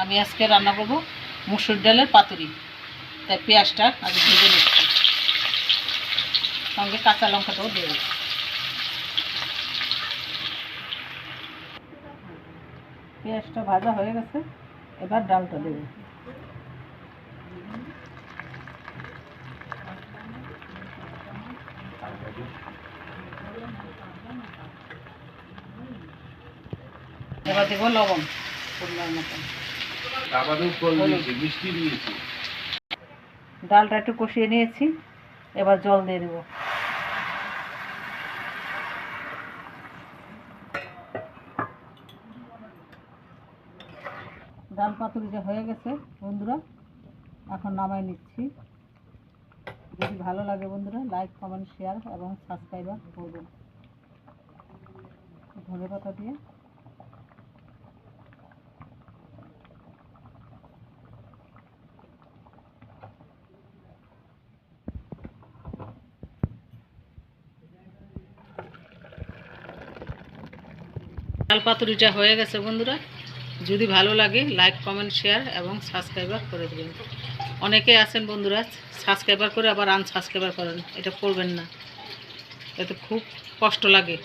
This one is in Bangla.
আমি আজকে রান্না করব মুসুর ডালের পাতুরি। তাই পেঁয়াজটা আগে ভেজে নিচ্ছি। সঙ্গে কাঁচা লঙ্কাটাও দিয়ে দিচ্ছি পেঁয়াজটা ভাজা হয়ে গেছে, এবার ডালটা দেবো। এবার দেবো লবণ, পরিমাণ মতন। ডালটা একটু কষিয়ে নিয়েছি, এবার জল দিয়ে দেবো। ডাল পাতুরিটা হয়ে গেছে, বন্ধুরা, এখন নামাই নিচ্ছি। যদি ভালো লাগে বন্ধুরা, লাইক, কমেন্ট, শেয়ার এবং সাবস্ক্রাইবার করবেন। ধনে পাতা দিয়ে ডাল পাতুরিটা হয়ে গেছে বন্ধুরা। যদি ভালো লাগে লাইক কমেন্ট শেয়ার এবং সাবস্ক্রাইবার করে দেবেন। অনেকে আছেন বন্ধুরা সাবস্ক্রাইবার করে আবার আনসাবস্ক্রাইবার করেন। এটা করবেন না। এতে খুব কষ্ট লাগে।